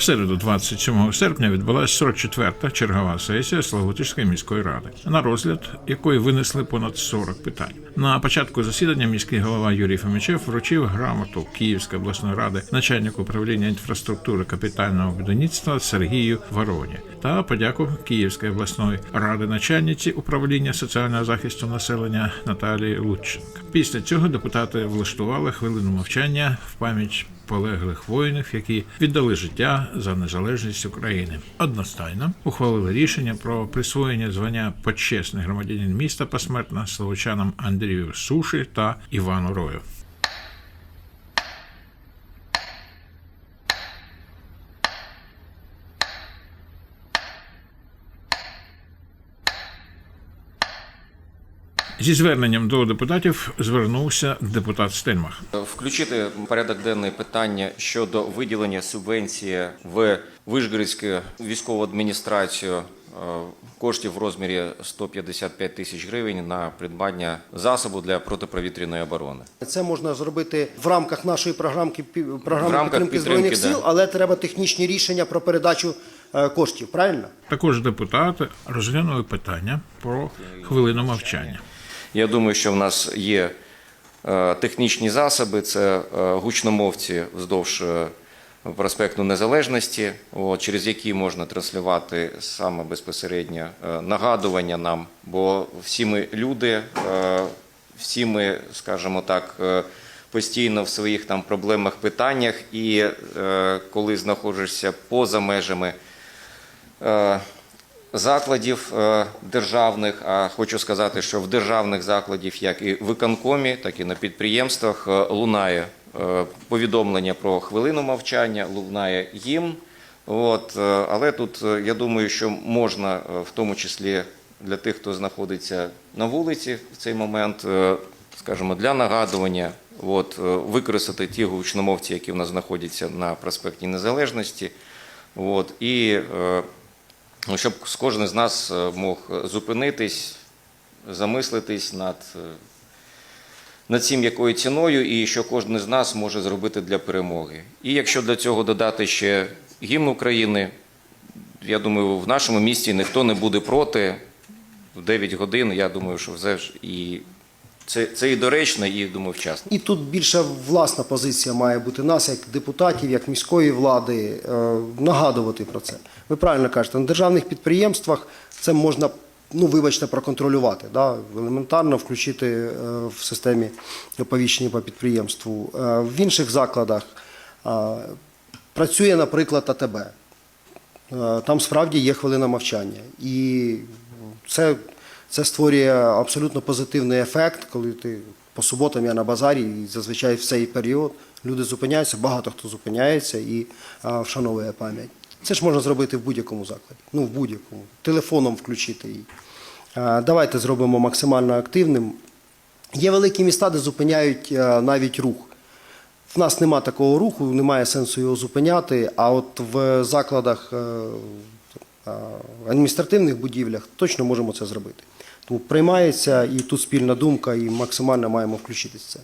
В середу, 27 серпня, відбулася 44-та чергова сесія Славутичської міської ради, на розгляд якої винесли понад 40 питань. На початку засідання міський голова Юрій Фомічев вручив грамоту Київської обласної ради начальнику управління інфраструктури капітального будівництва Сергію Вороні та подяку Київської обласної ради начальниці управління соціального захисту населення Наталії Лученко. Після цього депутати влаштували хвилину мовчання в пам'ять полеглих воїнів, які віддали життя за незалежність України. Одностайно ухвалили рішення про присвоєння звання почесний громадянин міста посмертно словочанам Андрію Суші та Івану Рою. Зі зверненням до депутатів звернувся депутат Стельмах. Включити порядок денний питання щодо виділення субвенції в Вишгородську військову адміністрацію е, коштів в розмірі 155 тисяч гривень на придбання засобу для протиповітряної оборони. Це можна зробити в рамках нашої програмки програми В рамках підтримки підтримки, збройних сил, да. але треба технічні рішення про передачу е, коштів. Правильно? Також депутати розглянули питання про хвилину мовчання. Я думаю, що в нас є е, технічні засоби, це е, гучномовці вздовж е, проспекту Незалежності, через які можна транслювати саме безпосередньо е, нагадування нам, бо всі ми люди, всі ми, скажімо так, постійно в своїх там проблемах, питаннях, і коли знаходишся поза межами закладів е, державних, а хочу сказати, що в державних закладів, як і в виконкомі, так і на підприємствах, е, лунає е, повідомлення про хвилину мовчання, лунає гімн. От, але тут я думаю, що можна, в тому числі для тих, хто знаходиться на вулиці в цей момент, скажімо, для нагадування, от, використати ті гучномовці, які в нас знаходяться на проспекті Незалежності. От, і щоб кожен з нас е, мог зупинитись, замислитись над, е, над цим, якою ціною, і що кожен з нас може зробити для перемоги. І якщо до цього додати ще гімн України, я думаю, в нашому місті ніхто не буде проти. В 9 годин, я думаю, що все ж і це, це і доречно, і думаю, вчасно. І тут більше власна позиція має бути нас, як депутатів, як міської влади, е, нагадувати про це. Ви правильно кажете, на державних підприємствах це можна, ну вибачте, проконтролювати, да? елементарно включити е, в системі оповіщення по підприємству. Е, В інших закладах працює, наприклад, АТБ. Там справді є хвилина мовчання. І це, це створює абсолютно позитивний ефект, коли ти по суботам я на базарі, і зазвичай в цей період люди зупиняються, багато хто зупиняється і а, вшановує пам'ять. Це ж можна зробити в будь-якому закладі. Ну, в будь-якому. Телефоном включити її. А, Давайте зробимо максимально активним. Є великі міста, де зупиняють а, навіть рух. В нас нема такого руху, немає сенсу його зупиняти. А от в закладах, е, е, адміністративних будівлях точно можемо це зробити. Тому приймається і тут спільна думка, і максимально маємо включитися в це.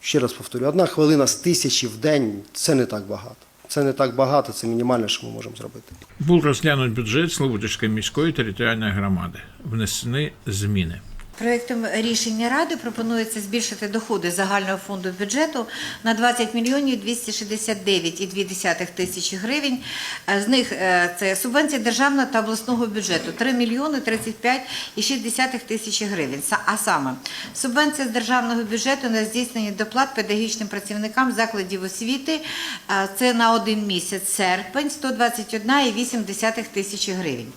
Ще раз повторю, одна хвилина з тисячі в день це не так багато. Це не так багато, це мінімальне, що ми можемо зробити. Був розглянути бюджет Слободівської міської територіальної громади. Внесені зміни. Проектом рішення ради пропонується збільшити доходи загального фонду бюджету на 20 мільйонів 269,2 тисячі гривень. Е, З них е, це субвенція державного та обласного бюджету 3 мільйони 35,6 тисячі гривень. А саме субвенція з державного бюджету на здійснення доплат педагогічним працівникам закладів освіти е, це на один місяць серпень 121,8 тисячі гривень.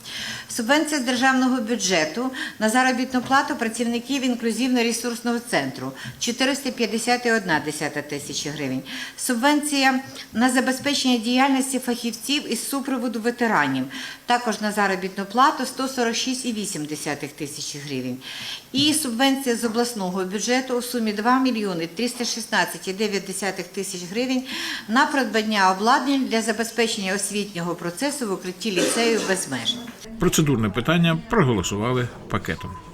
Субвенція з державного бюджету на заробітну плату працівників інклюзивно-ресурсного центру 451,1 тисячі гривень. Субвенція на забезпечення діяльності фахівців із супроводу ветеранів також на заробітну плату 146,8 тисячі гривень. І субвенція з обласного бюджету у сумі 2 мільйони 316,9 тисяч гривень на придбання обладнань для забезпечення освітнього процесу в укритті ліцею без меж. Процедурне питання проголосували пакетом.